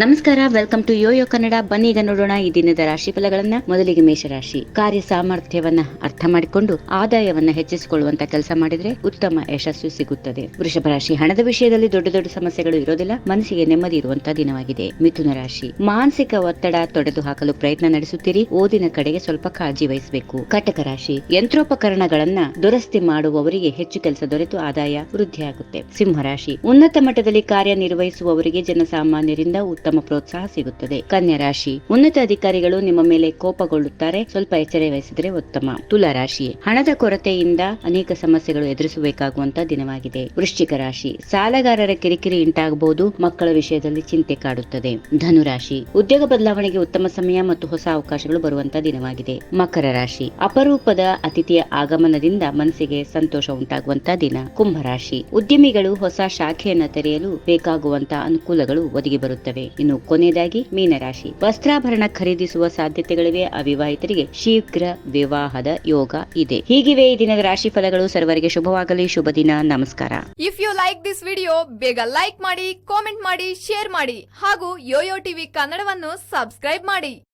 ನಮಸ್ಕಾರ welcome to YoYo Kannada ಬನ್ನಿ, ಈಗ ನೋಡೋಣ ಈ ದಿನದ ರಾಶಿ ಫಲಗಳನ್ನ ಮೊದಲಿಗೆ ಮೇಷರಾಶಿ. ಕಾರ್ಯ ಸಾಮರ್ಥ್ಯವನ್ನ ಅರ್ಥ ಮಾಡಿಕೊಂಡು ಆದಾಯವನ್ನ ಹೆಚ್ಚಿಸಿಕೊಳ್ಳುವಂತ ಕೆಲಸ ಮಾಡಿದ್ರೆ ಉತ್ತಮ ಯಶಸ್ಸು ಸಿಗುತ್ತದೆ. ವೃಷಭ ರಾಶಿ, ಹಣದ ವಿಷಯದಲ್ಲಿ ದೊಡ್ಡ ದೊಡ್ಡ ಸಮಸ್ಯೆಗಳು ಇರೋದಿಲ್ಲ. ಮನಸ್ಸಿಗೆ ನೆಮ್ಮದಿ ಇರುವಂತಹ ದಿನವಾಗಿದೆ. ಮಿಥುನ ರಾಶಿ, ಮಾನಸಿಕ ಒತ್ತಡ ತೊಡೆದು ಹಾಕಲು ಪ್ರಯತ್ನ ನಡೆಸುತ್ತೀರಿ. ಓದಿನ ಕಡೆಗೆ ಸ್ವಲ್ಪ ಕಾಳಜಿ ವಹಿಸಬೇಕು. ಕಟಕ ರಾಶಿ, ಯಂತ್ರೋಪಕರಣಗಳನ್ನ ದುರಸ್ತಿ ಮಾಡುವವರಿಗೆ ಹೆಚ್ಚು ಕೆಲಸ ದೊರೆತು, ಆದಾಯ ವೃದ್ಧಿಯಾಗುತ್ತೆ. ಸಿಂಹರಾಶಿ ಉನ್ನತ ಮಟ್ಟದಲ್ಲಿ ಕಾರ್ಯನಿರ್ವಹಿಸುವವರಿಗೆ ಜನಸಾಮಾನ್ಯರಿಂದ ಉತ್ತಮ ಪ್ರೋತ್ಸಾಹ ಸಿಗುತ್ತದೆ. ಕನ್ಯಾ ರಾಶಿ. ಉನ್ನತ ಅಧಿಕಾರಿಗಳು ನಿಮ್ಮ ಮೇಲೆ ಕೋಪಗೊಳ್ಳುತ್ತಾರೆ. ಸ್ವಲ್ಪ ಎಚ್ಚರ ವಹಿಸಿದರೆ ಉತ್ತಮ. ತುಲಾ ರಾಶಿ. ಹಣದ ಕೊರತೆಯಿಂದ ಅನೇಕ ಸಮಸ್ಯೆಗಳು ಎದುರಿಸಬೇಕಾಗುವಂತ ದಿನವಾಗಿದೆ. ವೃಶ್ಚಿಕ ರಾಶಿ. ಸಾಲಗಾರರ ಕಿರಿಕಿರಿ ಉಂಟಾಗಬಹುದು. ಮಕ್ಕಳ ವಿಷಯದಲ್ಲಿ ಚಿಂತೆ ಕಾಡುತ್ತದೆ. ಧನುರಾಶಿ ಉದ್ಯೋಗ ಬದಲಾವಣೆಗೆ ಉತ್ತಮ ಸಮಯ ಮತ್ತು ಹೊಸ ಅವಕಾಶಗಳು ಬರುವಂತ ದಿನವಾಗಿದೆ. ಮಕರ ರಾಶಿ. ಅಪರೂಪದ ಅತಿಥಿಯ ಆಗಮನದಿಂದ ಮನಸ್ಸಿಗೆ ಸಂತೋಷ ಉಂಟಾಗುವಂತ ದಿನ. ಕುಂಭರಾಶಿ ಉದ್ಯಮಿಗಳು ಹೊಸ ಶಾಖೆಯನ್ನು ತೆರೆಯಲು ಬೇಕಾಗುವಂತ ಅನುಕೂಲಗಳು ಒದಗಿ ಬರುತ್ತವೆ. ಇನ್ನು ಕೊನೆಯದಾಗಿ ಮೀನರಾಶಿ. ವಸ್ತ್ರಾಭರಣ ಖರೀದಿಸುವ ಸಾಧ್ಯತೆಗಳಿವೆ. ಅವಿವಾಹಿತರಿಗೆ ಶೀಘ್ರ ವಿವಾಹದ ಯೋಗ ಇದೆ. ಹೀಗಿವೆ ಈ ದಿನದ ರಾಶಿ ಫಲಗಳು. ಸರ್ವರಿಗೆ ಶುಭವಾಗಲಿ. ಶುಭ ದಿನ. ನಮಸ್ಕಾರ. If you like this video ಬೇಗ ಲೈಕ್ ಮಾಡಿ ಕಾಮೆಂಟ್ ಮಾಡಿ ಶೇರ್ ಮಾಡಿ ಹಾಗೂ ಯೋಯೋ ಟಿವಿ ಕನ್ನಡವನ್ನು ಸಬ್ಸ್ಕ್ರೈಬ್ ಮಾಡಿ.